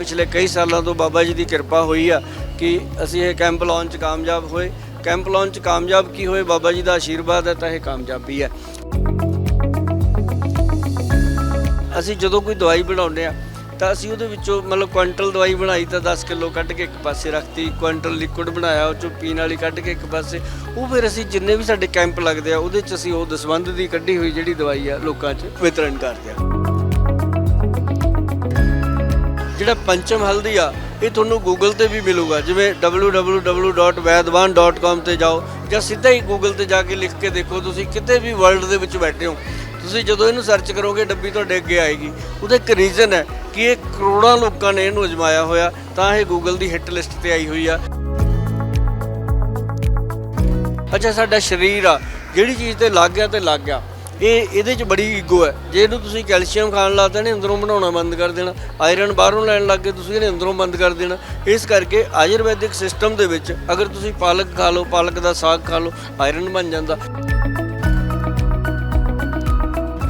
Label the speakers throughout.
Speaker 1: ਪਿਛਲੇ ਕਈ ਸਾਲਾਂ ਤੋਂ ਬਾਬਾ ਜੀ ਦੀ ਕਿਰਪਾ ਹੋਈ ਆ ਕਿ ਅਸੀਂ ਇਹ ਕੈਂਪ ਲਾਂਚ ਕਾਮਯਾਬ ਹੋਏ। ਕੈਂਪ ਲਾਂਚ ਕਾਮਯਾਬ ਕੀ ਹੋਏ? ਬਾਬਾ ਜੀ ਦਾ ਆਸ਼ੀਰਵਾਦ ਹੈ ਤਾਂ ਇਹ ਕਾਮਯਾਬੀ ਹੈ। ਅਸੀਂ ਜਦੋਂ ਕੋਈ ਦਵਾਈ ਬਣਾਉਂਦੇ ਆ, ਤਾਂ ਅਸੀਂ ਉਹਦੇ ਵਿੱਚੋਂ ਮਤਲਬ ਕੁਇੰਟਲ ਦਵਾਈ ਬਣਾਈ ਤਾਂ 10 ਕਿਲੋ ਕੱਢ ਕੇ ਇੱਕ ਪਾਸੇ ਰੱਖਤੀ ਕੁਇੰਟਲ ਲਿਕੁਇਡ ਬਣਾਇਆ, ਉਹ ਚੋਂ ਪੀਣ ਵਾਲੀ ਕੱਢ ਕੇ ਇੱਕ ਪਾਸੇ। ਉਹ ਫਿਰ ਅਸੀਂ ਜਿੰਨੇ ਵੀ ਸਾਡੇ ਕੈਂਪ ਲੱਗਦੇ ਆ, ਉਹਦੇ 'ਚ ਅਸੀਂ ਉਹ ਦਸਵੰਧ ਦੀ ਕੱਢੀ ਹੋਈ ਜਿਹੜੀ ਦਵਾਈ ਆ ਲੋਕਾਂ 'ਚ ਵਿਤਰਨ ਕਰਦੇ ਆ। ਜਿਹੜਾ ਪੰਚਮ ਹਲਦੀ ਆ, ਇਹ ਤੁਹਾਨੂੰ ਗੂਗਲ ਤੇ ਵੀ ਮਿਲੂਗਾ। ਜਿਵੇਂ www.vaidwan.com ਤੇ ਜਾਓ ਜਾਂ ਸਿੱਧਾ ਹੀ ਗੂਗਲ ਤੇ ਜਾ ਕੇ ਲਿਖ ਕੇ ਦੇਖੋ, ਤੁਸੀਂ ਕਿਤੇ ਵੀ ਵਰਲਡ ਦੇ ਵਿੱਚ ਬੈਠੇ ਹੋ। ਤੁਸੀਂ ਜਦੋਂ ਇਹਨੂੰ ਸਰਚ ਕਰੋਗੇ, ਡੱਬੀ ਤੁਹਾਡੇ ਅੱਗੇ ਆਏਗੀ। ਉਹਦਾ ਇੱਕ ਰੀਜ਼ਨ ਹੈ ਕਿ ਇਹ ਕਰੋੜਾਂ ਲੋਕਾਂ ਨੇ ਇਹਨੂੰ ਅਜਮਾਇਆ ਹੋਇਆ, ਤਾਂ ਇਹ ਗੂਗਲ ਦੀ ਹਿੱਟ ਲਿਸਟ ਤੇ ਆਈ ਹੋਈ ਆ। ਅੱਛਾ, ਸਾਡਾ ਸਰੀਰ ਆ, ਜਿਹੜੀ ਚੀਜ਼ ਤੇ ਲੱਗ ਗਿਆ ਤੇ ਲੱਗ ਗਿਆ। ਇਹ ਇਹਦੇ 'ਚ ਬੜੀ ਈਗੋ ਹੈ। ਜੇ ਇਹਨੂੰ ਤੁਸੀਂ ਕੈਲਸ਼ੀਅਮ ਖਾਣ ਲਾਤੇ ਨੇ ਅੰਦਰੋਂ ਬਣਾਉਣਾ ਬੰਦ ਕਰ ਦੇਣਾ। ਆਇਰਨ ਬਾਹਰੋਂ ਲੈਣ ਲੱਗ ਗਏ, ਤੁਸੀਂ ਇਹਨੇ ਅੰਦਰੋਂ ਬੰਦ ਕਰ ਦੇਣਾ। ਇਸ ਕਰਕੇ ਆਯੁਰਵੈਦਿਕ ਸਿਸਟਮ ਦੇ ਵਿੱਚ ਅਗਰ ਤੁਸੀਂ ਪਾਲਕ ਖਾ ਲਓ, ਪਾਲਕ ਦਾ ਸਾਗ ਖਾ ਲਓ ਆਇਰਨ ਬਣ ਜਾਂਦਾ।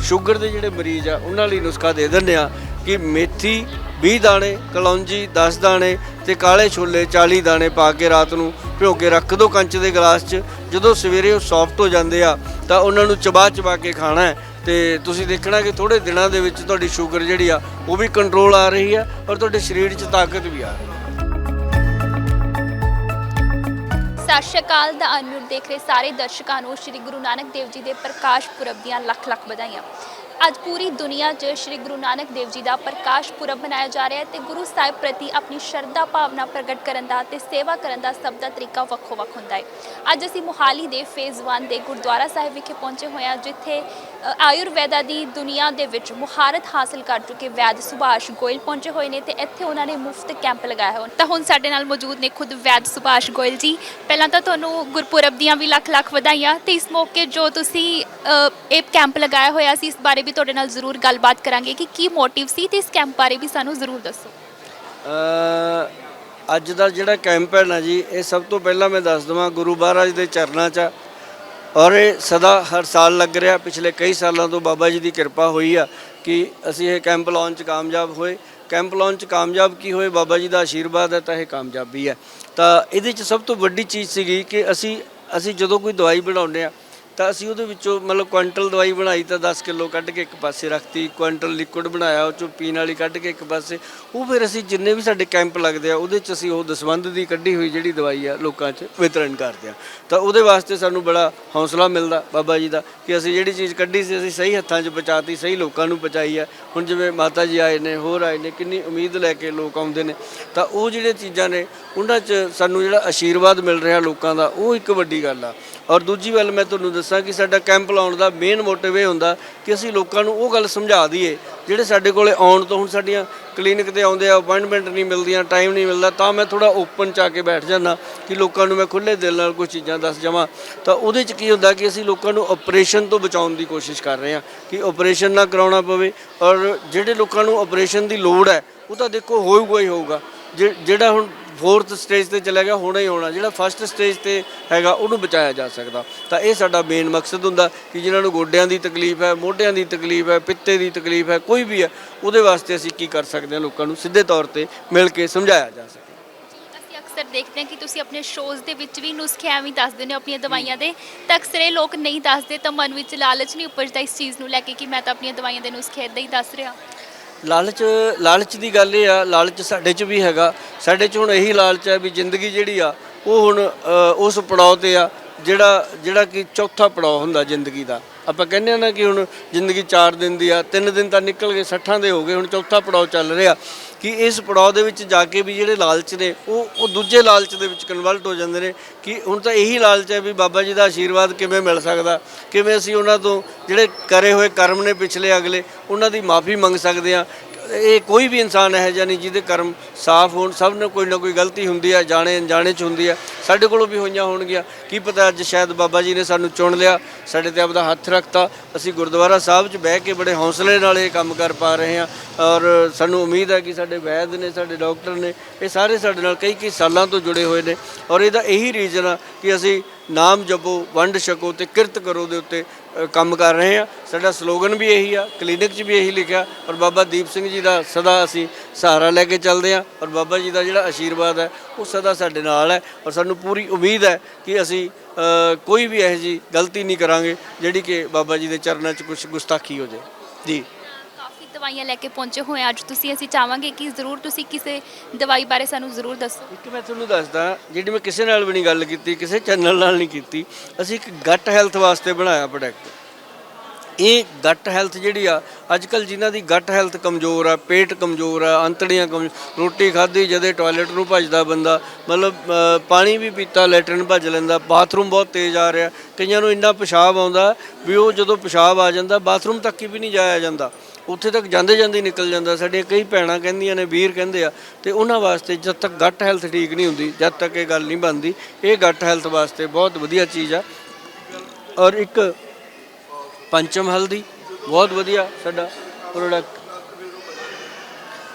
Speaker 1: ਸ਼ੂਗਰ ਦੇ ਜਿਹੜੇ ਮਰੀਜ਼ ਆ, ਉਹਨਾਂ ਲਈ ਨੁਸਖਾ ਦੇ ਦਿੰਦੇ ਆ ਕਿ ਮੇਥੀ 20 ਦਾਣੇ, ਕਲੌਂਜੀ 10 ਦਾਣੇ ਤੇ ਕਾਲੇ ਛੋਲੇ 40 ਦਾਣੇ ਪਾ ਕੇ ਰਾਤ ਨੂੰ ਭਿਓ ਕੇ ਰੱਖ ਦਿਓ ਕੰਚ ਦੇ ਗਲਾਸ 'ਚ। ਜਦੋਂ ਸਵੇਰੇ ਉਹ ਸੌਫਟ ਹੋ ਜਾਂਦੇ ਆ, ਤਾਂ ਉਹਨਾਂ ਨੂੰ ਚਬਾ ਚਬਾ ਕੇ ਖਾਣਾ ਹੈ। ਤੇ ਤੁਸੀਂ ਦੇਖਣਾ ਕਿ ਥੋੜੇ ਦਿਨਾਂ ਦੇ ਵਿੱਚ ਤੁਹਾਡੀ ਸ਼ੂਗਰ ਜਿਹੜੀ ਆ, ਉਹ ਵੀ ਕੰਟਰੋਲ ਆ ਰਹੀ ਆ ਔਰ ਤੁਹਾਡੇ ਸਰੀਰ 'ਚ ਤਾਕਤ ਵੀ ਆ ਰਹੀ ਹੈ।
Speaker 2: ਸਤਿ ਸ਼੍ਰੀ ਅਕਾਲ, ਦਾ ਅਨੁਰ ਦੇਖ ਰਹੇ ਸਾਰੇ ਦਰਸ਼ਕਾਂ ਨੂੰ, ਸ੍ਰੀ ਗੁਰੂ ਨਾਨਕ ਦੇਵ ਜੀ ਦੇ ਪ੍ਰਕਾਸ਼ ਪੁਰਬ ਦੀਆਂ ਲੱਖ ਲੱਖ ਵਧਾਈਆਂ। ਅੱਜ ਪੂਰੀ ਦੁਨੀਆ 'ਚ ਸ੍ਰੀ ਗੁਰੂ ਨਾਨਕ ਦੇਵ ਜੀ ਦਾ ਪ੍ਰਕਾਸ਼ ਪੁਰਬ ਮਨਾਇਆ ਜਾ ਰਿਹਾ ਹੈ ਤੇ ਗੁਰੂ ਸਾਹਿਬ ਪ੍ਰਤੀ ਆਪਣੀ ਸ਼ਰਧਾ ਭਾਵਨਾ ਪ੍ਰਗਟ ਕਰਨ ਦਾ ਤੇ ਸੇਵਾ ਕਰਨ ਦਾ ਸਭ ਦਾ ਤਰੀਕਾ ਵੱਖੋ ਵੱਖ ਹੁੰਦਾ ਹੈ। ਅੱਜ ਅਸੀਂ ਮੁਹਾਲੀ ਦੇ ਫੇਜ਼ 1 ਦੇ ਗੁਰਦੁਆਰਾ ਸਾਹਿਬ ਵਿਖੇ ਪਹੁੰਚੇ ਹੋਏ ਹਾਂ ਜਿੱਥੇ ਅ, ਆਯੁਰਵੈਦਾ ਦੀ ਦੁਨੀਆ ਦੇ ਵਿੱਚ ਮੁਹਾਰਤ ਹਾਸਲ ਕਰ ਚੁੱਕੇ ਵੈਦ ਸੁਭਾਸ਼ ਗੋਇਲ ਪਹੁੰਚੇ ਹੋਏ ਨੇ ਤੇ ਇੱਥੇ ਉਹਨਾਂ ਨੇ ਮੁਫਤ ਕੈਂਪ ਲਗਾਇਆ ਹੋਇਆ। ਤਾਂ ਹੁਣ ਸਾਡੇ ਨਾਲ ਮੌਜੂਦ ਨੇ ਖੁਦ ਵੈਦ ਸੁਭਾਸ਼ ਗੋਇਲ ਜੀ। ਪਹਿਲਾਂ ਤਾਂ ਤੁਹਾਨੂੰ ਗੁਰਪੁਰਬ ਦੀਆਂ ਵੀ ਲੱਖ ਲੱਖ ਵਧਾਈਆਂ ਤੇ ਇਸ ਮੌਕੇ ਜੋ ਤੁਸੀਂ ਇਹ ਕੈਂਪ ਲਗਾਇਆ ਹੋਇਆ ਸੀ ਇਸ ਬਾਰੇ ਵੀ ਤੁਹਾਡੇ ਨਾਲ ਜ਼ਰੂਰ ਗੱਲਬਾਤ ਕਰਾਂਗੇ ਕਿ ਕੀ ਮੋਟਿਵ ਸੀ ਤੇ ਇਸ ਕੈਂਪ ਬਾਰੇ ਵੀ ਸਾਨੂੰ ਜ਼ਰੂਰ ਦੱਸੋ।
Speaker 1: ਅ, ਅੱਜ ਦਾ ਜਿਹੜਾ ਕੈਂਪ ਹੈ ਨਾ ਜੀ ਇਹ ਸਭ ਤੋਂ ਪਹਿਲਾਂ ਮੈਂ ਦੱਸ ਦਵਾਂ ਗੁਰੂ ਮਹਾਰਾਜ ਦੇ ਚਰਨਾਂ 'ਚ ਔਰ ਇਹ ਸਦਾ ਹਰ ਸਾਲ ਲੱਗ ਰਿਹਾ ਪਿਛਲੇ ਕਈ ਸਾਲਾਂ ਤੋਂ ਬਾਬਾ ਜੀ ਦੀ ਕਿਰਪਾ ਹੋਈ ਆ ਕਿ ਅਸੀਂ ਇਹ ਕੈਂਪ ਲਾਂਚ ਕਾਮਯਾਬ ਹੋਏ। ਕੈਂਪ ਲਾਂਚ ਕਾਮਯਾਬ ਕੀ ਹੋਏ? ਬਾਬਾ ਜੀ ਦਾ ਆਸ਼ੀਰਵਾਦ ਹੈ ਤਾਂ ਇਹ ਕਾਮਯਾਬੀ ਹੈ। ਤਾਂ ਇਹਦੇ 'ਚ ਸਭ ਤੋਂ ਵੱਡੀ ਚੀਜ਼ ਸੀਗੀ ਕਿ ਅਸੀਂ ਅਸੀਂ ਜਦੋਂ ਕੋਈ ਦਵਾਈ ਬਣਾਉਂਦੇ ਆ ਤਾਂ ਅਸੀਂ ਉਹਦੇ ਵਿੱਚੋਂ ਮਤਲਬ ਕੁਇੰਟਲ ਦਵਾਈ ਬਣਾਈ ਤਾਂ 10 ਕਿਲੋ ਕੱਢ ਕੇ ਇੱਕ ਪਾਸੇ ਰੱਖਤੀ ਕੁਇੰਟਲ ਲਿਕੁਇਡ ਬਣਾਇਆ, ਉਹ ਚੋਂ ਪੀਣ ਵਾਲੀ ਕੱਢ ਕੇ ਇੱਕ ਪਾਸੇ। ਉਹ ਫਿਰ ਅਸੀਂ ਜਿੰਨੇ ਵੀ ਸਾਡੇ ਕੈਂਪ ਲੱਗਦੇ ਆ, ਉਹਦੇ 'ਚ ਅਸੀਂ ਉਹ ਦਸਵੰਧ ਦੀ ਕੱਢੀ ਹੋਈ ਜਿਹੜੀ ਦਵਾਈ ਆ ਲੋਕਾਂ 'ਚ ਵਿਤਰਨ ਕਰਦੇ ਆ। ਤਾਂ ਉਹਦੇ ਵਾਸਤੇ ਸਾਨੂੰ ਬੜਾ ਹੌਸਲਾ ਮਿਲਦਾ ਬਾਬਾ ਜੀ ਦਾ ਕਿ ਅਸੀਂ ਜਿਹੜੀ ਚੀਜ਼ ਕੱਢੀ ਸੀ, ਅਸੀਂ ਸਹੀ ਹੱਥਾਂ 'ਚ ਪਹੁੰਚਾਤੀ, ਸਹੀ ਲੋਕਾਂ ਨੂੰ ਪਹੁੰਚਾਈ ਆ। ਹੁਣ ਜਿਵੇਂ ਮਾਤਾ ਜੀ ਆਏ ਨੇ, ਹੋਰ ਆਏ ਨੇ, ਕਿੰਨੀ ਉਮੀਦ ਲੈ ਕੇ ਲੋਕ ਆਉਂਦੇ ਨੇ। ਤਾਂ ਉਹ ਜਿਹੜੇ ਚੀਜ਼ਾਂ ਨੇ, ਉਹਨਾਂ 'ਚ ਸਾਨੂੰ ਜਿਹੜਾ ਆਸ਼ੀਰਵਾਦ ਮਿਲ ਰਿਹਾ ਲੋਕਾਂ ਦਾ, ਉਹ ਇੱਕ ਵੱਡੀ ਗੱਲ ਆ। ਔਰ ਦੂਜੀ ਗੱਲ ਮੈਂ ਤੁਹਾਨੂੰ ਦੱਸਾਂ ਕਿ ਸਾਡਾ ਕੈਂਪ ਲਾਉਣ ਦਾ ਮੇਨ ਮੋਟਿਵ ਇਹ ਹੁੰਦਾ ਕਿ ਅਸੀਂ ਲੋਕਾਂ ਨੂੰ ਉਹ ਗੱਲ ਸਮਝਾ ਦਈਏ, ਜਿਹੜੇ ਸਾਡੇ ਕੋਲੇ ਆਉਣ ਤੋਂ ਹੁਣ ਸਾਡੀਆਂ ਕਲੀਨਿਕ ਤੇ ਆਉਂਦੇ ਆ ਅਪਾਇੰਟਮੈਂਟ ਨਹੀਂ ਮਿਲਦੀਆਂ ਟਾਈਮ ਨਹੀਂ ਮਿਲਦਾ, ਤਾਂ ਮੈਂ ਥੋੜਾ ਓਪਨ ਚ ਆ ਕੇ ਬੈਠ ਜਾਂਦਾ ਕਿ ਲੋਕਾਂ ਨੂੰ ਮੈਂ ਖੁੱਲੇ ਦਿਲ ਨਾਲ ਕੁਝ ਚੀਜ਼ਾਂ ਦੱਸ ਜਾਵਾਂ। ਤਾਂ ਉਹਦੇ ਚ ਕੀ ਹੁੰਦਾ ਕਿ ਅਸੀਂ ਲੋਕਾਂ ਨੂੰ ਆਪਰੇਸ਼ਨ ਤੋਂ ਬਚਾਉਣ ਦੀ ਕੋਸ਼ਿਸ਼ ਕਰ ਰਹੇ ਹਾਂ ਕਿ ਆਪਰੇਸ਼ਨ ਨਾ ਕਰਾਉਣਾ ਪਵੇ ਔਰ ਜਿਹੜੇ ਲੋਕਾਂ ਨੂੰ ਆਪਰੇਸ਼ਨ ਦੀ ਲੋੜ ਹੈ, ਉਹ ਤਾਂ ਦੇਖੋ ਹੋਊਗਾ ਹੀ ਹੋਊਗਾ। ਜਿ- ਜਿਹੜਾ ਹੁਣ ਫੋਰਥ ਸਟੇਜ ਤੇ ਚਲਾ ਗਿਆ, ਹੋਣਾ ਹੀ ਹੋਣਾ ਜਿਹੜਾ ਫਸਟ ਸਟੇਜ ਤੇ ਹੈਗਾ, ਉਹਨੂੰ ਬਚਾਇਆ ਜਾ ਸਕਦਾ। ਤਾਂ ਇਹ ਸਾਡਾ ਮੇਨ ਮਕਸਦ ਹੁੰਦਾ ਕਿ ਜਿਨ੍ਹਾਂ ਨੂੰ ਗੋਡਿਆਂ ਦੀ ਤਕਲੀਫ ਹੈ, ਮੋਢਿਆਂ ਦੀ ਤਕਲੀਫ ਹੈ, ਪਿੱਤੇ ਦੀ ਤਕਲੀਫ ਹੈ, ਕੋਈ ਵੀ ਹੈ, ਉਹਦੇ ਵਾਸਤੇ ਅਸੀਂ ਕੀ ਕਰ ਸਕਦੇ ਹਾਂ ਲੋਕਾਂ ਨੂੰ ਸਿੱਧੇ ਤੌਰ ਤੇ ਮਿਲ ਕੇ ਸਮਝਾਇਆ ਜਾ ਸਕੇ।
Speaker 2: ਅਸੀਂ ਅਕਸਰ ਦੇਖਦੇ ਹਾਂ ਕਿ ਤੁਸੀਂ ਆਪਣੇ ਸ਼ੋਜ਼ ਦੇ ਵਿੱਚ ਵੀ ਨੁਸਖੇ ਐਵੇਂ ਦੱਸ ਦਿੰਦੇ ਹੋ ਆਪਣੀਆਂ ਦਵਾਈਆਂ ਦੇ। ਤਾਂ ਅਕਸਰ ਇਹ ਲੋਕ ਨਹੀਂ ਦੱਸਦੇ, ਤਾਂ ਮਨ ਵਿੱਚ ਲਾਲਚ ਨਹੀਂ ਉਪਜਦਾ ਇਸ ਚੀਜ਼ ਨੂੰ ਲੈ ਕੇ ਕਿ ਮੈਂ ਤਾਂ ਆਪਣੀਆਂ ਦਵਾਈਆਂ ਦੇ ਨੁਸਖੇ ਇਦਾਂ ਹੀ ਦੱਸ ਰਿਹਾ।
Speaker 1: ਲਾਲਚ ਲਾਲਚ ਦੀ ਗੱਲ ਇਹ ਆ, ਲਾਲਚ ਸਾਡੇ 'ਚ ਵੀ ਹੈਗਾ। ਸਾਡੇ 'ਚ ਹੁਣ ਇਹੀ ਲਾਲਚ ਹੈ ਵੀ ਜ਼ਿੰਦਗੀ ਜਿਹੜੀ ਆ, ਉਹ ਹੁਣ ਉਸ ਪੜਾਅ ਤੇ ਆ, ਜਿਹੜਾ ਜਿਹੜਾ ਕਿ ਚੌਥਾ ਪੜਾਅ ਹੁੰਦਾ ਜ਼ਿੰਦਗੀ ਦਾ। ਆਪਾਂ ਕਹਿੰਦੇ ਆ ਨਾ ਕਿ ਹੁਣ ਜ਼ਿੰਦਗੀ 4 ਦਿਨ ਦੀ ਆ 3 ਦਿਨ ਤਾਂ ਨਿਕਲ ਗਏ 60 ਦੇ ਹੋ ਗਏ, ਹੁਣ ਚੌਥਾ ਪੜਾਅ ਚੱਲ ਰਿਹਾ। ਕਿ ਇਸ ਪੜਾਅ ਦੇ ਵਿੱਚ ਜਾ ਕੇ ਵੀ ਜਿਹੜੇ ਲਾਲਚ ਨੇ, ਉਹ ਉਹ ਦੂਜੇ ਲਾਲਚ ਦੇ ਵਿੱਚ ਕਨਵਰਟ ਹੋ ਜਾਂਦੇ ਨੇ, ਕਿ ਹੁਣ ਤਾਂ ਇਹੀ ਲਾਲਚ ਹੈ ਵੀ ਬਾਬਾ ਜੀ ਦਾ ਆਸ਼ੀਰਵਾਦ ਕਿਵੇਂ ਮਿਲ ਸਕਦਾ, ਕਿਵੇਂ ਅਸੀਂ ਉਹਨਾਂ ਤੋਂ ਜਿਹੜੇ ਕਰੇ ਹੋਏ ਕਰਮ ਨੇ ਪਿਛਲੇ ਅਗਲੇ, ਉਹਨਾਂ ਦੀ ਮਾਫੀ ਮੰਗ ਸਕਦੇ ਆ ਇਹ ਕੋਈ ਵੀ ਇਨਸਾਨ ਹੈ ਜਾਂ ਨਹੀਂ ਜਿਹਦੇ ਕਰਮ ਸਾਫ਼ ਹੋਣ, ਸਭ ਨੂੰ ਕੋਈ ਨਾ ਕੋਈ ਗਲਤੀ ਹੁੰਦੀ ਹੈ ਜਾਣੇ ਅਣਜਾਣੇ ਚ ਹੁੰਦੀ ਹੈ ਸਾਡੇ ਕੋਲੋਂ ਵੀ ਹੋਈਆਂ ਹੋਣਗੀਆਂ। ਕੀ ਪਤਾ ਅੱਜ ਸ਼ਾਇਦ ਬਾਬਾ ਜੀ ਨੇ ਸਾਨੂੰ ਚੁਣ ਲਿਆ, ਸਾਡੇ ਤੇ ਆਪਦਾ ਹੱਥ ਰੱਖਤਾ। ਅਸੀਂ ਗੁਰਦੁਆਰਾ ਸਾਹਿਬ 'ਚ ਬਹਿ ਕੇ ਬੜੇ ਹੌਸਲੇ ਨਾਲ ਇਹ ਕੰਮ ਕਰ ਪਾ ਰਹੇ ਹਾਂ ਔਰ ਸਾਨੂੰ ਉਮੀਦ ਹੈ ਕਿ ਸਾਡੇ ਵੈਦ ਨੇ, ਸਾਡੇ ਡਾਕਟਰ ਨੇ, ਇਹ ਸਾਰੇ ਸਾਡੇ ਨਾਲ ਕਈ ਕਈ ਸਾਲਾਂ ਤੋਂ ਜੁੜੇ ਹੋਏ ਨੇ। ਔਰ ਇਹਦਾ ਇਹੀ ਰੀਜ਼ਨ ਆ ਕਿ ਅਸੀਂ ਨਾਮ ਜਪੋ, ਵੰਡ ਛਕੋ ਤੇ ਕਿਰਤ ਕਰੋ ਦੇ ਉੱਤੇ ਕੰਮ ਕਰ ਰਹੇ ਹਾਂ। ਸਾਡਾ ਸਲੋਗਨ ਵੀ ਇਹੀ ਆ, ਕਲੀਨਿਕ 'ਚ ਵੀ ਇਹੀ ਲਿਖਿਆ। ਔਰ ਬਾਬਾ ਦੀਪ ਸਿੰਘ ਜੀ ਦਾ ਸਦਾ ਅਸੀਂ ਸਹਾਰਾ ਲੈ ਕੇ ਚੱਲਦੇ ਹਾਂ। ਔਰ ਬਾਬਾ ਜੀ ਦਾ ਜਿਹੜਾ ਆਸ਼ੀਰਵਾਦ ਹੈ, ਉਹ ਸਦਾ ਸਾਡੇ ਨਾਲ ਹੈ। ਔਰ ਸਾਨੂੰ ਪੂਰੀ ਉਮੀਦ ਹੈ ਕਿ ਅਸੀਂ ਕੋਈ ਵੀ ਇਹੋ ਜਿਹੀ ਗਲਤੀ ਨਹੀਂ ਕਰਾਂਗੇ, ਜਿਹੜੀ ਕਿ ਬਾਬਾ ਜੀ ਦੇ ਚਰਨਾਂ 'ਚ ਕੁਝ ਗੁਸਤਾਖੀ ਹੋ ਜਾਏ। ਜੀ।
Speaker 2: ਦਵਾਈਆਂ ਲੈ ਕੇ ਪਹੁੰਚੇ ਹੋਏ ਅੱਜ ਤੁਸੀਂ ਅਸੀਂ ਚਾਹਾਂਗੇ ਕਿ ਜ਼ਰੂਰ ਤੁਸੀਂ ਕਿਸੇ ਦਵਾਈ ਬਾਰੇ ਸਾਨੂੰ ਜ਼ਰੂਰ ਦੱਸੋ।
Speaker 1: ਇੱਕ ਮੈਂ ਤੁਹਾਨੂੰ ਦੱਸਦਾ, ਜਿਹੜੀ ਮੈਂ ਕਿਸੇ ਨਾਲ ਵੀ ਨਹੀਂ ਗੱਲ ਕੀਤੀ, ਕਿਸੇ ਚੈਨਲ ਨਾਲ ਨਹੀਂ ਕੀਤੀ, ਅਸੀਂ ਇੱਕ ਗੱਟ ਹੈਲਥ ਵਾਸਤੇ ਬਣਾਇਆ ਪ੍ਰੋਡਕਟ ਇਹ ਗੱਟ ਹੈਲਥ ਜਿਹੜੀ ਆ ਅੱਜ ਕੱਲ ਜਿਨ੍ਹਾਂ ਦੀ ਗੱਟ ਹੈਲਥ ਕਮਜ਼ੋਰ ਆ, ਪੇਟ ਕਮਜ਼ੋਰ ਆ ਅੰਤੜੀਆਂ ਕਮ, ਰੋਟੀ ਖਾਧੀ ਜਦੇ ਟਾਇਲਟ ਨੂੰ ਭੱਜਦਾ ਬੰਦਾ, ਮਤਲਬ ਪਾਣੀ ਵੀ ਪੀਤਾ, ਲੈਟਰਨ ਭੱਜ ਲੈਂਦਾ ਬਾਥਰੂਮ ਬਹੁਤ ਤੇਜ਼ ਆ ਰਿਹਾ। ਕਈਆਂ ਨੂੰ ਇੰਨਾ ਪਿਸ਼ਾਬ ਆਉਂਦਾ ਵੀ ਉਹ ਜਦੋਂ ਪਿਸ਼ਾਬ ਆ ਜਾਂਦਾ ਬਾਥਰੂਮ ਤੱਕ ਹੀ ਵੀ ਨਹੀਂ ਜਾਇਆ ਜਾਂਦਾ। ਉੱਥੇ ਤੱਕ ਜਾਂਦੇ ਜਾਂਦੇ ਨਿਕਲ ਜਾਂਦਾ। ਸਾਡੀਆਂ ਕਈ ਭੈਣਾਂ ਕਹਿੰਦੀਆਂ ਨੇ, ਵੀਰ ਕਹਿੰਦੇ ਆ, ਤੇ ਉਹਨਾਂ ਵਾਸਤੇ ਜਦ ਤੱਕ ਗੱਟ ਹੈਲਥ ਠੀਕ ਨਹੀਂ ਹੁੰਦੀ, ਜਦ ਤੱਕ ਇਹ ਗੱਲ ਨਹੀਂ ਬਣਦੀ, ਇਹ ਗੱਟ ਹੈਲਥ ਵਾਸਤੇ ਬਹੁਤ ਵਧੀਆ ਚੀਜ਼ ਆ। ਔਰ ਇੱਕ ਪੰਚਮ ਹਲਦੀ, ਬਹੁਤ ਵਧੀਆ ਸਾਡਾ ਪ੍ਰੋਡਕਟ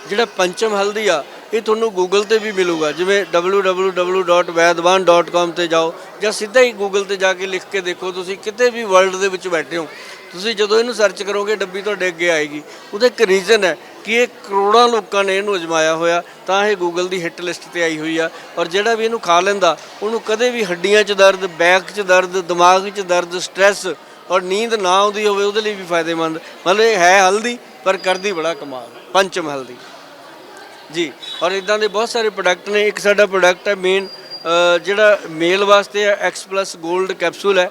Speaker 1: ਜਿਹੜਾ ਪੰਚਮ ਹਲਦੀ ਆ, ਇਹ ਤੁਹਾਨੂੰ ਗੂਗਲ ਤੇ ਵੀ ਮਿਲੂਗਾ। ਜਿਵੇਂ www.vaidwan.com ਤੇ ਜਾਓ ਜਾਂ ਸਿੱਧਾ ਹੀ ਗੂਗਲ ਤੇ ਜਾ ਕੇ ਲਿਖ ਕੇ ਦੇਖੋ, ਤੁਸੀਂ ਕਿਤੇ ਵੀ ਵਰਲਡ ਦੇ ਵਿੱਚ ਬੈਠੇ ਹੋ। ਤੁਸੀਂ ਜਦੋਂ ਇਹਨੂੰ ਸਰਚ ਕਰੋਗੇ, ਡੱਬੀ ਤੁਹਾਡੇ ਅੱਗੇ ਆਏਗੀ। ਉਹਦਾ ਇੱਕ ਰੀਜ਼ਨ ਹੈ ਕਿ ਇਹ ਕਰੋੜਾਂ ਲੋਕਾਂ ਨੇ ਇਹਨੂੰ ਅਜਮਾਇਆ ਹੋਇਆ, ਤਾਂ ਇਹ ਗੂਗਲ ਦੀ ਹਿੱਟ ਲਿਸਟ ਤੇ ਆਈ ਹੋਈ ਆ। ਔਰ ਜਿਹੜਾ ਵੀ ਇਹਨੂੰ ਖਾ ਲੈਂਦਾ, ਉਹਨੂੰ ਕਦੇ ਵੀ ਹੱਡੀਆਂ 'ਚ ਦਰਦ ਬੈਕ 'ਚ ਦਰਦ, ਦਿਮਾਗ 'ਚ ਦਰਦ ਸਟ੍ਰੈਸ ਔਰ ਨੀਂਦ ਨਾ ਆਉਂਦੀ ਹੋਵੇ, ਉਹਦੇ ਲਈ ਵੀ ਫਾਇਦੇਮੰਦ। ਮਤਲਬ ਇਹ ਹੈ ਹਲਦੀ ਪਰ ਕਰਦੀ ਬੜਾ ਕਮਾਲ, ਪੰਚਮ ਹਲਦੀ ਜੀ, ਔਰ ਇਦਾਂ ਦੇ ਬਹੁਤ ਸਾਰੇ ਪ੍ਰੋਡਕਟ ਨੇ। ਇੱਕ ਸਾਡਾ ਪ੍ਰੋਡਕਟ ਹੈ ਮੇਨ ਜਿਹੜਾ ਮੇਲ ਵਾਸਤੇ ਹੈ ਐਕਸ ਪਲੱਸ 골ਡ ਕੈਪਸੂਲ ਹੈ।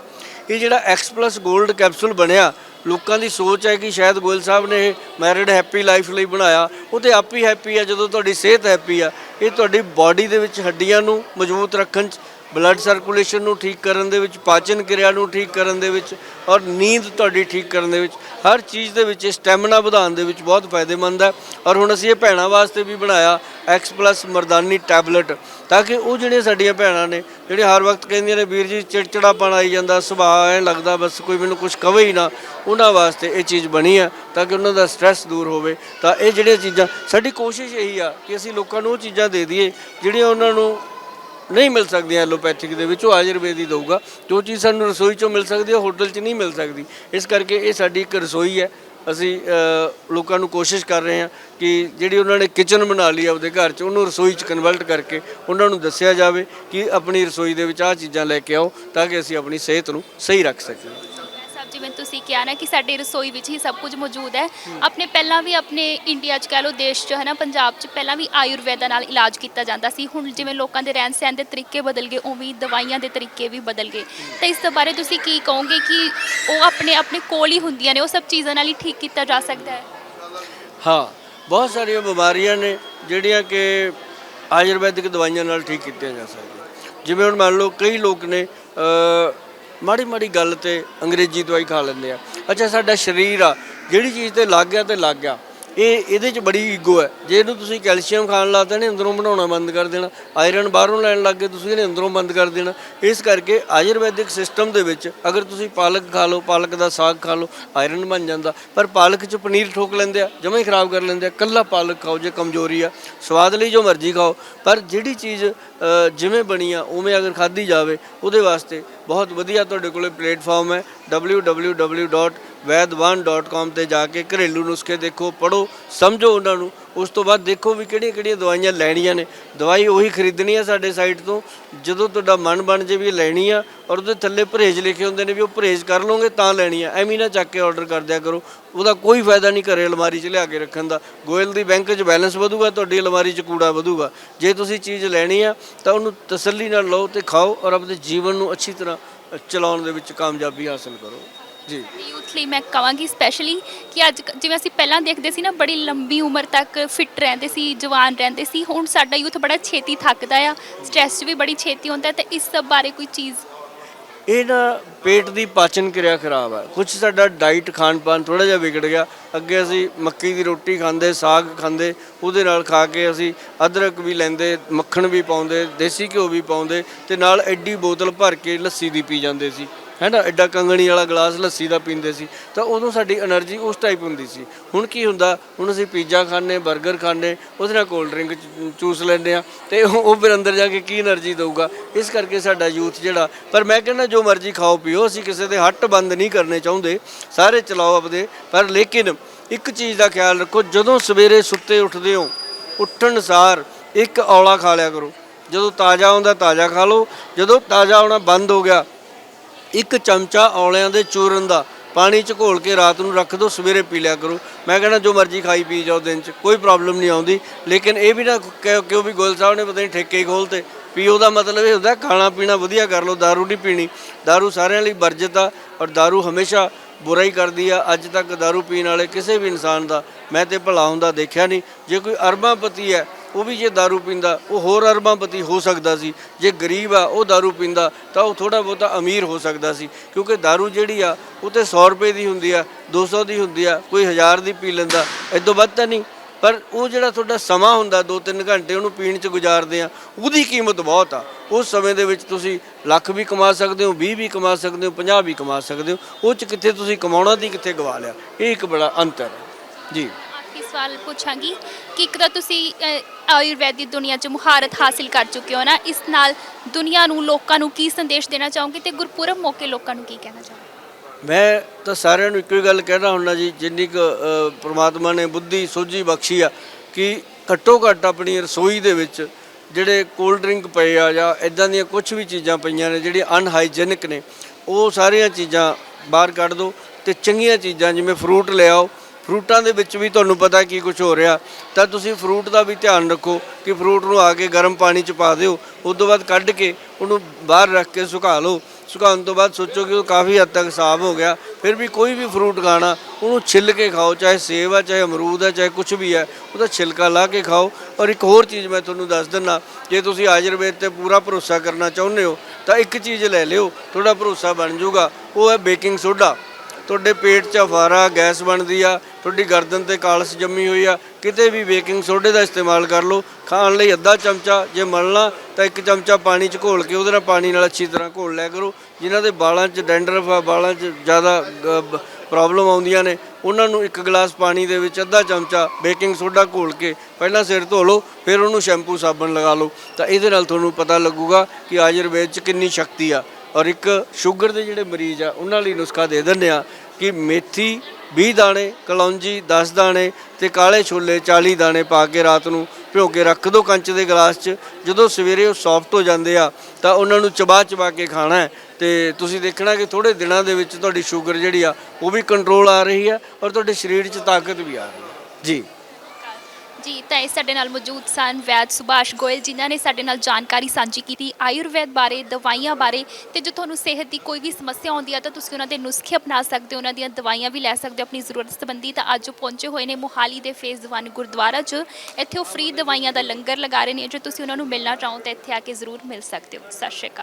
Speaker 1: ਇਹ ਜਿਹੜਾ ਐਕਸ ਪਲੱਸ 골ਡ ਕੈਪਸੂਲ ਬਣਿਆ, ਲੋਕਾਂ ਦੀ ਸੋਚ ਹੈ ਕਿ ਸ਼ਾਇਦ ਗੋਇਲ ਸਾਹਿਬ ਨੇ ਮੈਰਿਡ ਹੈਪੀ ਲਾਈਫ ਲਈ ਬਣਾਇਆ। ਉਹ ਤੇ ਆਪ ਹੀ ਹੈਪੀ ਆ, ਜਦੋਂ ਤੁਹਾਡੀ ਸਿਹਤ ਹੈਪੀ ਆ। ਇਹ ਤੁਹਾਡੀ ਬਾਡੀ ਦੇ ਵਿੱਚ ਹੱਡੀਆਂ ਨੂੰ ਮਜ਼ਬੂਤ ਰੱਖਣ 'ਚ ਬਲੱਡ ਸਰਕੂਲੇਸ਼ਨ ਨੂੰ ਠੀਕ ਕਰਨ ਦੇ ਵਿੱਚ, ਪਾਚਨ ਕਿਰਿਆ ਨੂੰ ਠੀਕ ਕਰਨ ਦੇ ਵਿੱਚ ਔਰ ਨੀਂਦ ਤੁਹਾਡੀ ਠੀਕ ਕਰਨ ਦੇ ਵਿੱਚ, ਹਰ ਚੀਜ਼ ਦੇ ਵਿੱਚ ਸਟੈਮਿਨਾ ਵਧਾਉਣ ਦੇ ਵਿੱਚ ਬਹੁਤ ਫਾਇਦੇਮੰਦ ਹੈ। ਔਰ ਹੁਣ ਅਸੀਂ ਇਹ ਭੈਣਾਂ ਵਾਸਤੇ ਵੀ ਬਣਾਇਆ ਐਕਸ ਪਲੱਸ ਮਰਦਾਨੀ ਟੈਬਲੇਟ, ਤਾਂ ਕਿ ਉਹ ਜਿਹੜੀਆਂ ਸਾਡੀਆਂ ਭੈਣਾਂ ਨੇ, ਜਿਹੜੇ ਹਰ ਵਕਤ ਕਹਿੰਦੀਆਂ ਨੇ, ਵੀਰ ਜੀ ਚਿੜਚਿੜਾਪਣ ਆਈ ਜਾਂਦਾ, ਸੁਭਾਅ ਐ ਲੱਗਦਾ, ਬਸ ਕੋਈ ਮੈਨੂੰ ਕੁਝ ਕਵੇ ਹੀ ਨਾ, ਉਹਨਾਂ ਵਾਸਤੇ ਇਹ ਚੀਜ਼ ਬਣੀ ਆ ਤਾਂ ਕਿ ਉਹਨਾਂ ਦਾ ਸਟ੍ਰੈਸ ਦੂਰ ਹੋਵੇ। ਤਾਂ ਇਹ ਜਿਹੜੀਆਂ ਚੀਜ਼ਾਂ, ਸਾਡੀ ਕੋਸ਼ਿਸ਼ ਇਹੀ ਆ ਕਿ ਅਸੀਂ ਲੋਕਾਂ ਨੂੰ ਉਹ ਚੀਜ਼ਾਂ ਦੇ ਦਈਏ, ਜਿਹੜੀਆਂ ਉਹਨਾਂ ਨੂੰ ਨਹੀਂ ਮਿਲ ਸਕਦੀਆਂ ਐਲੋਪੈਥਿਕ ਦੇ ਵਿੱਚ, ਉਹ ਆਯੁਰਵੇਦ ਹੀ ਦਊਗਾ। ਜੋ ਚੀਜ਼ ਸਾਨੂੰ ਰਸੋਈ ਚੋਂ ਮਿਲ ਸਕਦੀ ਹੈ ਹੋਟਲ 'ਚ ਨਹੀਂ ਮਿਲ ਸਕਦੀ। ਇਸ ਕਰਕੇ ਇਹ ਸਾਡੀ ਇੱਕ ਰਸੋਈ ਹੈ। ਅਸੀਂ ਲੋਕਾਂ ਨੂੰ ਕੋਸ਼ਿਸ਼ ਕਰ ਰਹੇ ਹਾਂ ਕਿ ਜਿਹੜੀ ਉਹਨਾਂ ਨੇ ਕਿਚਨ ਬਣਾ ਲਈ ਆਪਦੇ ਘਰ 'ਚ, ਉਹਨੂੰ ਰਸੋਈ 'ਚ ਕਨਵਰਟ ਕਰਕੇ ਉਹਨਾਂ ਨੂੰ ਦੱਸਿਆ ਜਾਵੇ ਕਿ ਆਪਣੀ ਰਸੋਈ ਦੇ ਵਿੱਚ ਆਹ ਚੀਜ਼ਾਂ ਲੈ ਕੇ ਆਓ, ਤਾਂ ਕਿ ਅਸੀਂ ਆਪਣੀ ਸਿਹਤ ਨੂੰ ਸਹੀ ਰੱਖ ਸਕੀਏ।
Speaker 2: ਜਿਵੇਂ ਤੁਸੀਂ ਕਿਹਾ ਨਾ ਕਿ ਸਾਡੇ ਰਸੋਈ ਵਿੱਚ ਹੀ ਸਭ ਕੁਝ ਮੌਜੂਦ ਹੈ। ਆਪਣੇ ਪਹਿਲਾਂ ਵੀ ਆਪਣੇ ਇੰਡੀਆ 'ਚ ਕਹਿ ਲਓ, ਦੇਸ਼ 'ਚ ਹੈ ਨਾ ਪੰਜਾਬ 'ਚ ਪਹਿਲਾਂ ਵੀ ਆਯੁਰਵੇਦਾ ਨਾਲ ਇਲਾਜ ਕੀਤਾ ਜਾਂਦਾ ਸੀ। ਹੁਣ ਜਿਵੇਂ ਲੋਕਾਂ ਦੇ ਰਹਿਣ ਸਹਿਣ ਦੇ ਤਰੀਕੇ ਬਦਲ ਗਏ, ਉਵੇਂ ਹੀ ਦਵਾਈਆਂ ਦੇ ਤਰੀਕੇ ਵੀ ਬਦਲ ਗਏ। ਤਾਂ ਇਸ ਦੇ ਬਾਰੇ ਤੁਸੀਂ ਕੀ ਕਹੋਗੇ ਕਿ ਉਹ ਆਪਣੇ ਆਪਣੇ ਕੋਲ ਹੀ ਹੁੰਦੀਆਂ ਨੇ, ਉਹ ਸਭ ਚੀਜ਼ਾਂ ਨਾਲ ਹੀ ਠੀਕ ਕੀਤਾ ਜਾ ਸਕਦਾ ਹੈ?
Speaker 1: ਹਾਂ, ਬਹੁਤ ਸਾਰੀਆਂ ਬਿਮਾਰੀਆਂ ਨੇ ਜਿਹੜੀਆਂ ਕਿ ਆਯੁਰਵੈਦਿਕ ਦਵਾਈਆਂ ਨਾਲ ਠੀਕ ਕੀਤੀਆਂ ਜਾ ਸਕਦੀਆਂ। ਜਿਵੇਂ ਹੁਣ ਮੰਨ ਲਓ ਕਈ ਲੋਕ ਨੇ ਮਾੜੀ ਮਾੜੀ ਗੱਲ ਤੇ ਅੰਗਰੇਜ਼ੀ ਦਵਾਈ ਖਾ ਲੈਂਦੇ ਆ। ਅੱਛਾ, ਸਾਡਾ ਸਰੀਰ ਆ, ਜਿਹੜੀ ਚੀਜ਼ ਤੇ ਲੱਗ ਗਿਆ ਤੇ ਲੱਗ ਗਿਆ। ਇਹ ਇਹਦੇ 'ਚ ਬੜੀ ਈਗੋ ਹੈ। ਜੇ ਇਹਨੂੰ ਤੁਸੀਂ ਕੈਲਸ਼ੀਅਮ ਖਾਣ ਲੱਗ ਨੇ ਅੰਦਰੋਂ ਬਣਾਉਣਾ ਬੰਦ ਕਰ ਦੇਣਾ। ਆਇਰਨ ਬਾਹਰੋਂ ਲੈਣ ਲੱਗ ਗਏ, ਤੁਸੀਂ ਇਹਨੇ ਅੰਦਰੋਂ ਬੰਦ ਕਰ ਦੇਣਾ। ਇਸ ਕਰਕੇ ਆਯੁਰਵੈਦਿਕ ਸਿਸਟਮ ਦੇ ਵਿੱਚ ਅਗਰ ਤੁਸੀਂ ਪਾਲਕ ਖਾ ਲਓ, ਪਾਲਕ ਦਾ ਸਾਗ ਖਾ ਲਓ ਆਇਰਨ ਬਣ ਜਾਂਦਾ। ਪਰ ਪਾਲਕ 'ਚ ਪਨੀਰ ਠੋਕ ਲੈਂਦੇ ਆ, ਜਮਾਂ ਹੀ ਖਰਾਬ ਕਰ ਲੈਂਦੇ ਆ। ਕੱਲਾ ਪਾਲਕ ਖਾਓ ਜੇ ਕਮਜ਼ੋਰੀ ਆ। ਸਵਾਦ ਲਈ ਜੋ ਮਰਜ਼ੀ ਖਾਓ। ਪਰ ਜਿਹੜੀ ਚੀਜ਼ ਜਿਵੇਂ ਬਣੀ ਆ, ਉਵੇਂ ਅਗਰ ਖਾਧੀ ਜਾਵੇ, ਉਹਦੇ ਵਾਸਤੇ ਬਹੁਤ ਵਧੀਆ ਤੁਹਾਡੇ ਕੋਲੇ ਪਲੇਟਫਾਰਮ ਹੈ। www.vaidwan.com ਤੇ ਜਾ ਕੇ ਘਰੇਲੂ ਨੁਸਖੇ ਦੇਖੋ ਪੜੋ ਸਮਝੋ ਉਹਨਾਂ ਨੂੰ। ਉਸ ਤੋਂ ਬਾਅਦ ਦੇਖੋ ਵੀ ਕਿਹੜੀਆਂ ਕਿਹੜੀਆਂ ਦਵਾਈਆਂ ਲੈਣੀਆਂ ਨੇ। ਦਵਾਈ ਉਹੀ ਖਰੀਦਣੀ ਆ ਸਾਡੇ ਸਾਈਟ ਤੋਂ। ਜਦੋਂ ਤੁਹਾਡਾ ਮਨ ਬਣ ਜੇ ਵੀ ਇਹ ਲੈਣੀ ਆ ਔਰ ਉਹਦੇ ਥੱਲੇ ਪਰਹੇਜ਼ ਲਿਖੇ ਹੁੰਦੇ ਨੇ ਵੀ ਉਹ ਪਰਹੇਜ਼ ਕਰ ਲਓਗੇ, ਤਾਂ ਲੈਣੀ ਆ ਐਵੇਂ ਨਾ ਚੱਕ ਕੇ ਆਰਡਰ ਕਰ ਦਿਆ ਕਰੋ। ਉਹਦਾ ਕੋਈ ਫਾਇਦਾ ਨਹੀਂ ਘਰੇ ਅਲਮਾਰੀ 'ਚ ਲਿਆ ਕੇ ਰੱਖਣ ਦਾ। ਗੋਇਲ ਦੀ ਬੈਂਕ 'ਚ ਬੈਲੈਂਸ ਵਧੂਗਾ, ਤੁਹਾਡੀ ਅਲਮਾਰੀ 'ਚ ਕੂੜਾ ਵਧੂਗਾ। ਜੇ ਤੁਸੀਂ ਚੀਜ਼ ਲੈਣੀ ਆ, ਤਾਂ ਉਹਨੂੰ ਤਸੱਲੀ ਨਾਲ ਲਓ ਤੇ ਖਾਓ ਔਰ ਆਪਣੇ ਜੀਵਨ ਨੂੰ ਅੱਛੀ ਤਰ੍ਹਾਂ ਚਲਾਉਣ ਦੇ ਵਿੱਚ ਕਾਮਯਾਬੀ ਹਾਸਲ ਕਰੋ। ਜੀ।
Speaker 2: ਯੂਥ ਲਈ ਮੈਂ ਕਹਾਂਗੀ ਸਪੈਸ਼ਲੀ ਕਿ ਅੱਜ ਜਿਵੇਂ ਅਸੀਂ ਪਹਿਲਾਂ ਦੇਖਦੇ ਸੀ ਨਾ ਬੜੀ ਲੰਬੀ ਉਮਰ ਤੱਕ ਫਿੱਟ ਰਹਿੰਦੇ ਸੀ ਜਵਾਨ ਰਹਿੰਦੇ ਸੀ ਹੁਣ ਸਾਡਾ ਯੂਥ ਬੜਾ ਛੇਤੀ ਥੱਕਦਾ ਆ ਸਟ੍ਰੈਸ ਵੀ ਬੜੀ ਛੇਤੀ ਹੁੰਦਾ ਤੇ ਇਸ ਸਭ ਬਾਰੇ ਕੋਈ ਚੀਜ਼
Speaker 1: ਇਹ ਨਾ ਪੇਟ ਦੀ ਪਾਚਨ ਕਿਰਿਆ ਖਰਾਬ ਹੈ ਕੁਝ ਸਾਡਾ ਡਾਈਟ ਖਾਣ ਪਾਨ ਥੋੜਾ ਜਿਹਾ ਵਿਗੜ ਗਿਆ। ਅੱਗੇ ਅਸੀਂ ਮੱਕੀ ਦੀ ਰੋਟੀ ਖਾਂਦੇ ਸਾਗ ਖਾਂਦੇ ਉਹਦੇ ਨਾਲ ਖਾ ਕੇ ਅਸੀਂ ਅਦਰਕ ਵੀ ਲੈਂਦੇ ਮੱਖਣ ਵੀ ਪਾਉਂਦੇ ਦੇਸੀ ਘਿਓ ਵੀ ਪਾਉਂਦੇ ਤੇ ਨਾਲ ਐਡੀ ਬੋਤਲ ਭਰ ਕੇ ਲੱਸੀ ਦੀ ਪੀ ਜਾਂਦੇ ਸੀ। ਹੈ ਨਾ? ਐਡਾ ਕੰਗਣੀ ਵਾਲਾ ਗਲਾਸ ਲੱਸੀ ਦਾ ਪੀਂਦੇ ਸੀ, ਤਾਂ ਉਦੋਂ ਸਾਡੀ એનર્ਜੀ ਉਸ ਟਾਈਪ ਹੁੰਦੀ ਸੀ। ਹੁਣ ਕੀ ਹੁੰਦਾ? ਹੁਣ ਅਸੀਂ ਪੀਜ਼ਾ ਖਾਣੇ 버ਗਰ ਖਾਣੇ ਉਹਦੇ ਨਾਲ ਕੋਲਡ ਡਰਿੰਕ ਚੂਸ ਲੈਂਦੇ ਆ ਤੇ ਉਹ ਫਿਰ ਅੰਦਰ ਜਾ ਕੇ ਕੀ એનર્ਜੀ ਦੇਊਗਾ? ਇਸ ਕਰਕੇ ਸਾਡਾ ਯੂਥ ਜਿਹੜਾ, ਪਰ ਮੈਂ ਕਹਿੰਦਾ ਜੋ ਮਰਜ਼ੀ ਖਾਓ, ਪੀਓ, ਅਸੀਂ ਕਿਸੇ ਦੇ ਹੱਟ ਬੰਦ ਨਹੀਂ ਕਰਨੇ ਚਾਹੁੰਦੇ। ਸਾਰੇ ਚਲਾਓ ਆਪਦੇ, ਪਰ ਲੇਕਿਨ ਇੱਕ ਚੀਜ਼ ਦਾ ਖਿਆਲ ਰੱਖੋ, ਜਦੋਂ ਸਵੇਰੇ ਸੁੱਤੇ ਉੱਠਦੇ ਹੋ, ਉੱਠਣ ਸਾਰ ਇੱਕ ਔਲਾ ਖਾ ਲਿਆ ਕਰੋ। ਜਦੋਂ ਤਾਜ਼ਾ ਹੁੰਦਾ ਤਾਜ਼ਾ ਖਾ ਲਓ। ਜਦੋਂ ਤਾਜ਼ਾ ਹੋਣਾ ਬੰਦ ਹੋ ਗਿਆ ਇੱਕ ਚਮਚਾ ਔਲਿਆਂ ਦੇ ਚੂਰਨ ਦਾ ਪਾਣੀ ਚ ਘੋਲ ਕੇ ਰਾਤ ਨੂੰ ਰੱਖ ਦਿਓ ਸਵੇਰੇ ਪੀ ਲਿਆ ਕਰੋ ਮੈਂ ਕਹਿੰਦਾ ਜੋ ਮਰਜ਼ੀ ਖਾਈ ਪੀ ਜਾਓ ਦਿਨ ਚ ਕੋਈ ਪ੍ਰੋਬਲਮ ਨਹੀਂ ਆਉਂਦੀ ਲੇਕਿਨ ਇਹ ਵੀ ਨਾ ਕਿ- ਕਿਉਂ ਵੀ ਗੋਲ ਸਾਹਿਬ ਨੇ ਪਤਾ ਨਹੀਂ ਠੇਕੇ ਹੀ ਖੋਲਤੇ ਪੀਓ ਦਾ ਮਤਲਬ ਇਹ ਹੁੰਦਾ ਖਾਣਾ ਪੀਣਾ ਵਧੀਆ ਕਰ ਲਓ दारू ਨਹੀਂ ਪੀਣੀ दारू ਸਾਰਿਆਂ ਲਈ ਵਰਜਿਤ ਆ ਔਰ दारू ਹਮੇਸ਼ਾ ਬੁਰਾ ਹੀ ਕਰਦੀ ਆ ਅੱਜ ਤੱਕ दारू ਪੀਣ ਵਾਲੇ ਕਿਸੇ ਵੀ ਇਨਸਾਨ ਦਾ ਮੈਂ ਤੇ ਭਲਾ ਹੁੰਦਾ ਦੇਖਿਆ ਨਹੀਂ ਜੇ ਕੋਈ ਅਰਬਾਂਪਤੀ ਹੈ ਉਹ ਵੀ ਜੇ दारू ਪੀਂਦਾ ਉਹ ਹੋਰ ਅਰਬਾਂਪਤੀ ਹੋ ਸਕਦਾ ਸੀ ਜੇ ਗਰੀਬ ਆ ਉਹ दारू ਪੀਂਦਾ ਤਾਂ ਉਹ ਥੋੜਾ ਬਹੁਤਾ ਅਮੀਰ ਹੋ ਸਕਦਾ ਸੀ ਕਿਉਂਕਿ दारू ਜਿਹੜੀ ਆ ਉਹ ਤੇ 100 ਰੁਪਏ ਦੀ ਹੁੰਦੀ ਆ 200 ਦੀ ਹੁੰਦੀ ਆ ਕੋਈ 1000 ਦੀ ਪੀ ਲੈਂਦਾ ਇਦੋਂ ਵੱਧ ਤਾਂ ਨਹੀਂ ਪਰ ਉਹ ਜਿਹੜਾ ਤੁਹਾਡਾ ਸਮਾਂ ਹੁੰਦਾ 2-3 ਘੰਟੇ ਉਹਨੂੰ ਪੀਣ 'ਚ ਗੁਜ਼ਾਰਦੇ ਆ ਉਹਦੀ ਕੀਮਤ ਬਹੁਤ ਆ ਉਸ ਸਮੇਂ ਦੇ ਵਿੱਚ ਤੁਸੀਂ ਲੱਖ ਵੀ ਕਮਾ ਸਕਦੇ ਹੋ 20 ਵੀ ਕਮਾ ਸਕਦੇ ਹੋ 50 ਵੀ ਕਮਾ ਸਕਦੇ ਹੋ ਉਹ 'ਚ ਕਿੱਥੇ ਤੁਸੀਂ ਕਮਾਉਣਾ ਦੀ ਕਿੱਥੇ ਗਵਾ ਲਿਆ ਇਹ ਇੱਕ ਬੜਾ ਅੰਤਰ ਹੈ ਜੀ
Speaker 2: ਆਖਰੀ ਸਵਾਲ ਪੁੱਛਾਂਗੀ ਕਿ ਇੱਕ ਤਾਂ ਤੁਸੀਂ ਅ, ਆਯੁਰਵੈਦ ਦੁਨੀਆ 'ਚ ਮੁਹਾਰਤ ਹਾਸਿਲ ਕਰ ਚੁੱਕੇ ਹੋ ਨਾ ਇਸ ਨਾਲ ਦੁਨੀਆ ਨੂੰ ਲੋਕਾਂ ਨੂੰ ਕੀ ਸੰਦੇਸ਼ ਦੇਣਾ ਚਾਹੋਗੇ ਤੇ ਗੁਰਪੁਰਬ ਮੌਕੇ ਲੋਕਾਂ ਨੂੰ ਕੀ ਕਹਿਣਾ ਚਾਹੋਗੇ?
Speaker 1: ਮੈਂ ਤਾਂ ਸਾਰਿਆਂ ਨੂੰ ਇੱਕੋ ਹੀ ਗੱਲ ਕਹਿਣਾ ਹੁੰਦਾ ਜੀ ਜਿੰਨੀ ਕੁ ਅ, ਪ੍ਰਮਾਤਮਾ ਨੇ ਬੁੱਧੀ ਸੋਝੀ ਬਖਸ਼ੀ ਆ ਕਿ ਘੱਟੋ ਘੱਟ ਆਪਣੀ ਰਸੋਈ ਦੇ ਵਿੱਚ ਜਿਹੜੇ ਕੋਲਡ ਡਰਿੰਕ ਪਏ ਆ ਜਾਂ ਇਦਾਂ ਦੀਆਂ ਕੁਝ ਵੀ ਚੀਜ਼ਾਂ ਪਈਆਂ ਨੇ ਜਿਹੜੀਆਂ ਅਨਹਾਈਜੀਨਿਕ ਨੇ ਉਹ ਸਾਰੀਆਂ ਚੀਜ਼ਾਂ ਬਾਹਰ ਕੱਢ ਦਿਓ ਤੇ ਚੰਗੀਆਂ ਚੀਜ਼ਾਂ ਜਿਵੇਂ ਫਰੂਟ ਲਿਆਓ ਫਰੂਟਾਂ ਦੇ ਵਿੱਚ ਵੀ ਤੁਹਾਨੂੰ ਪਤਾ ਕੀ ਕੁਝ ਹੋ ਰਿਹਾ, ਤਾਂ ਤੁਸੀਂ ਫਰੂਟ ਦਾ ਵੀ ਧਿਆਨ ਰੱਖੋ ਕਿ ਫਰੂਟ ਨੂੰ ਆ ਕੇ ਗਰਮ ਪਾਣੀ 'ਚ ਪਾ ਦਿਓ, ਉਸ ਤੋਂ ਬਾਅਦ ਕੱਢ ਕੇ ਉਹਨੂੰ ਬਾਹਰ ਰੱਖ ਕੇ ਸੁਕਾ ਲਓ, ਸੁਕਾਉਣ ਤੋਂ ਬਾਅਦ ਸੋਚੋ ਕਿ ਉਹ ਕਾਫੀ ਹੱਦ ਤੱਕ ਸਾਫ਼ ਹੋ ਗਿਆ, ਫਿਰ ਵੀ ਕੋਈ ਵੀ ਫਰੂਟ ਖਾਣਾ ਉਹਨੂੰ ਛਿੱਲ ਕੇ ਖਾਓ, ਚਾਹੇ ਸੇਬ ਆ, ਚਾਹੇ ਅਮਰੂਦ ਆ, ਚਾਹੇ ਕੁਝ ਵੀ ਹੈ ਉਹਦਾ ਛਿਲਕਾ ਲਾ ਕੇ ਖਾਓ। ਔਰ ਇੱਕ ਹੋਰ ਚੀਜ਼ ਮੈਂ ਤੁਹਾਨੂੰ ਦੱਸ ਦਿੰਨਾ, ਜੇ ਤੁਸੀਂ ਆਯੁਰਵੇਦ ਤੇ ਪੂਰਾ ਭਰੋਸਾ ਕਰਨਾ ਚਾਹੁੰਦੇ ਹੋ, ਤਾਂ ਇੱਕ ਚੀਜ਼ ਲੈ ਲਿਓ, ਤੁਹਾਡਾ ਭਰੋਸਾ ਬਣ ਜਾਊਗਾ, ਉਹ ਹੈ ਬੇਕਿੰਗ ਸੋਡਾ। ਤੁਹਾਡੇ ਪੇਟ 'ਚ ਅਫਾਰਾ, ਗੈਸ ਬਣਦੀ ਆ ਤੁਹਾਡੀ ਗਰਦਨ ਤੇ ਕਾਲਸ ਜੰਮੀ ਹੋਈ ਆ, ਕਿਤੇ ਵੀ ਬੇਕਿੰਗ ਸੋਡੇ ਦਾ ਇਸਤੇਮਾਲ ਕਰ ਲਓ। ਖਾਣ ਲਈ ਅੱਧਾ ਚਮਚਾ ਜੇ ਮਲਣਾ, ਤਾਂ ਇੱਕ ਚਮਚਾ ਪਾਣੀ 'ਚ ਘੋਲ ਕੇ ਉਹਦੇ ਨਾਲ ਪਾਣੀ ਨਾਲ ਅੱਛੀ ਤਰ੍ਹਾਂ ਘੋਲ ਲਿਆ ਕਰੋ। ਜਿਨ੍ਹਾਂ ਦੇ ਵਾਲਾਂ 'ਚ ਡੈਂਡਰਫ ਆ, ਵਾਲਾਂ 'ਚ ਜ਼ਿਆਦਾ ਪ੍ਰੋਬਲਮ ਆਉਂਦੀਆਂ ਨੇ, ਉਹਨਾਂ ਨੂੰ ਇੱਕ ਗਲਾਸ ਪਾਣੀ ਦੇ ਵਿੱਚ ਅੱਧਾ ਚਮਚਾ ਬੇਕਿੰਗ ਸੋਡਾ ਘੋਲ ਕੇ ਪਹਿਲਾਂ ਸਿਰ ਧੋ ਲਓ, ਫਿਰ ਉਹਨੂੰ ਸ਼ੈਂਪੂ ਸਾਬਣ ਲਗਾ ਲਓ। ਤਾਂ ਇਹਦੇ ਨਾਲ ਤੁਹਾਨੂੰ ਪਤਾ ਲੱਗੂਗਾ ਕਿ ਆਯੁਰਵੇਦ 'ਚ ਕਿੰਨੀ ਸ਼ਕਤੀ ਆ। ਔਰ ਇੱਕ ਸ਼ੂਗਰ ਦੇ ਜਿਹੜੇ ਮਰੀਜ਼ ਆ, ਉਹਨਾਂ ਲਈ ਨੁਸਖਾ ਦੇ ਦਿੰਦੇ ਆ। ਕਿ ਮੇਥੀ 20 ਦਾਣੇ, ਕਲੌਂਜੀ 10 ਦਾਣੇ ਤੇ ਕਾਲੇ ਛੋਲੇ 40 ਦਾਣੇ ਪਾ ਕੇ ਰਾਤ ਨੂੰ ਭਿਓ ਕੇ ਰੱਖ ਦਿਓ ਕੰਚ ਦੇ ਗਲਾਸ 'ਚ। ਜਦੋਂ ਸਵੇਰੇ ਉਹ ਸੌਫਟ ਹੋ ਜਾਂਦੇ ਆ, ਤਾਂ ਉਹਨਾਂ ਨੂੰ ਚਬਾ ਚਬਾ ਕੇ ਖਾਣਾ ਹੈ। ਤੇ ਤੁਸੀਂ ਦੇਖਣਾ ਕਿ ਥੋੜੇ ਦਿਨਾਂ ਦੇ ਵਿੱਚ ਤੁਹਾਡੀ ਸ਼ੂਗਰ ਜਿਹੜੀ ਆ, ਉਹ ਵੀ ਕੰਟਰੋਲ ਆ ਰਹੀ ਆ ਔਰ ਤੁਹਾਡੇ ਸਰੀਰ 'ਚ ਤਾਕਤ ਵੀ ਆ ਰਹੀ ਹੈ। ਜੀ।
Speaker 2: ਜੀ, ਤਾਂ ਇਹ ਸਾਡੇ ਨਾਲ ਮੌਜੂਦ ਸਨ ਵੈਦ ਸੁਭਾਸ਼ ਗੋਇਲ, ਜਿਨ੍ਹਾਂ ਨੇ ਸਾਡੇ ਨਾਲ ਜਾਣਕਾਰੀ ਸਾਂਝੀ ਕੀਤੀ ਆਯੁਰਵੈਦ ਬਾਰੇ, ਦਵਾਈਆਂ ਬਾਰੇ, ਤੇ ਜੋ ਤੁਹਾਨੂੰ ਸਿਹਤ ਦੀ ਕੋਈ ਵੀ ਸਮੱਸਿਆ ਆਉਂਦੀ ਆ ਤਾਂ ਤੁਸੀਂ ਉਹਨਾਂ ਦੇ ਨੁਸਖੇ ਅਪਣਾ ਸਕਦੇ ਹੋ, ਉਹਨਾਂ ਦੀਆਂ ਦਵਾਈਆਂ ਵੀ ਲੈ ਸਕਦੇ ਹੋ, ਆਪਣੀ ਜ਼ਰੂਰਤ ਸੰਬੰਧੀ ਤਾਂ ਅੱਜ ਉਹ ਪਹੁੰਚੇ ਹੋਏ ਨੇ ਮੋਹਾਲੀ ਦੇ ਫੇਜ਼ 1 ਗੁਰਦੁਆਰਾ 'ਚ। ਇੱਥੇ ਉਹ ਫ੍ਰੀ ਦਵਾਈਆਂ ਦਾ ਲੰਗਰ ਲਗਾ ਰਹੇ ਨੇ, ਜੇ ਤੁਸੀਂ ਉਹਨਾਂ ਨੂੰ ਮਿਲਣਾ ਚਾਹੋ ਤਾਂ ਇੱਥੇ ਆ ਕੇ ਜ਼ਰੂਰ ਮਿਲ ਸਕਦੇ ਹੋ। ਸਤਿ ਸ਼੍ਰੀ ਅਕਾਲ।